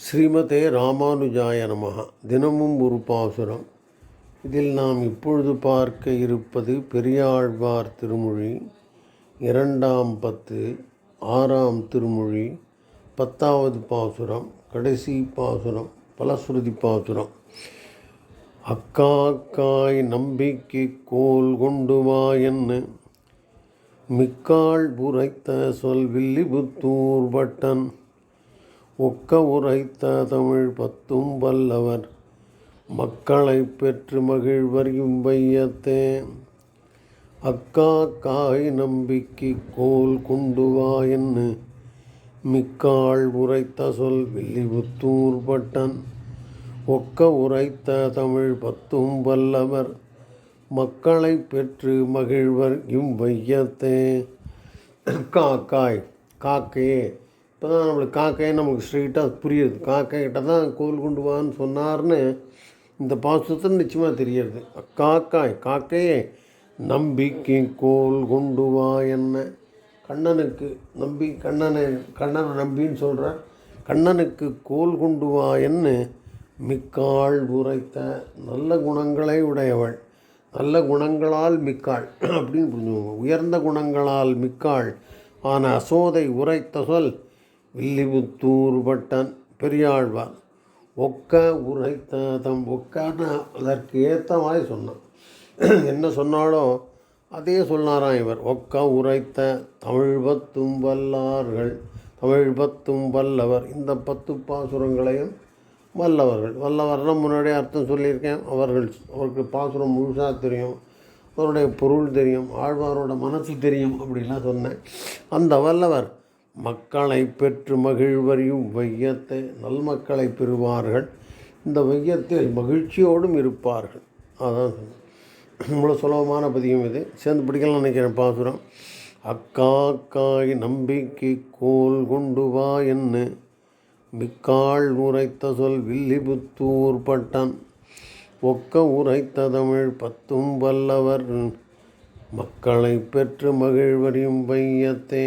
ஸ்ரீமதே ராமானுஜாய நமகா தினமும் ஒரு பாசுரம். இதில் நாம் இப்பொழுது பார்க்க இருப்பது பெரியாழ்வார் திருமொழி இரண்டாம் பத்து ஆறாம் திருமொழி பத்தாவது பாசுரம் கடைசி பாசுரம் பலஸ்ருதி பாசுரம். அக்காக்காய் நம்பிக்கை கோல் கொண்டு வா என்ன மிக்காள் புரைத்த சொல் வில்லிபுத்தூர் பட்டன். ஒக்க உரைத்த தமிழ் பத்தும் வல்லவர். மக்களை பெற்று மகிழ்வர் இவ்வையத்தே அக்கா காய் நம்பிக்கை கோல் குண்டுவா என்று மிக்காள் உரைத்த சொல் வில்லிபுத்தூர் பட்டன். ஒக்க உரைத்த தமிழ் பத்தும் வல்லவர். மக்களை பெற்று மகிழ்வர் இவ்வையத்தே காக்காய் காக்கையே. இப்போ தான் நம்மளுக்கு காக்கையே நமக்கு ஸ்ட்ரெயிட்டாக புரியுது காக்கைகிட்ட தான் கோல் கொண்டு வான்னு சொன்னார்னு இந்த பாசத்தில் நிச்சயமாக தெரியுது. காக்காய் காக்கையே நம்பிக்கை கோல் கொண்டு வா என்ன? கண்ணனுக்கு நம்பி கண்ணனை கண்ணனை நம்பின்னு சொல்கிறார் கண்ணனுக்கு கோல் கொண்டு வா என்ன? மிக்காள் உரைத்த நல்ல குணங்களை உடையவள். நல்ல குணங்களால் மிக்காள் அப்படின்னு புரிஞ்சுக்கோங்க. உயர்ந்த குணங்களால் மிக்காள். ஆன அசோதை உரைத்த சொல் வில்லிபுத்தூர் பட்டன் பெரியாழ்வார். ஒக்க உரைத்த தம் ஒக்கான அதற்கு ஏற்ற மாதிரி சொன்னான். என்ன சொன்னாலோ அதே சொன்னாராம் இவர். ஒக்க உரைத்த தமிழ் பத்தும் வல்லார்கள் தமிழ் பத்தும் வல்லவர். இந்த பத்து பாசுரங்களையும் வல்லவர்கள். வல்லவர்னா முன்னாடியே அர்த்தம் சொல்லியிருக்கேன். அவர்கள் அவருக்கு பாசுரம் முழுசாக தெரியும். அவருடைய பொருள் தெரியும். ஆழ்வாரோட மனசு தெரியும் அப்படின்லாம் சொன்னேன். அந்த வல்லவர் மக்களை பெற்று மகிழ்வர் இவ்வையத்தை நல்மக்களை பெறுவார்கள். இந்த வையத்தில் மகிழ்ச்சியோடும் இருப்பார்கள். அதான் இவ்வளோ சுலபமான பதியம் இது. சேர்ந்து பிடிக்கலாம் நினைக்கிறேன் பாசுரம். அக்காக்காய் நம்பிக்கை கோல் கொண்டு வா என்ன மிக்காள் உரைத்த சொல் வில்லிபுத்தூர் பட்டன் ஒக்க உரைத்த தமிழ் பத்தும் வல்லவர். மக்களை பெற்று மகிழ்வரியும் வையத்தே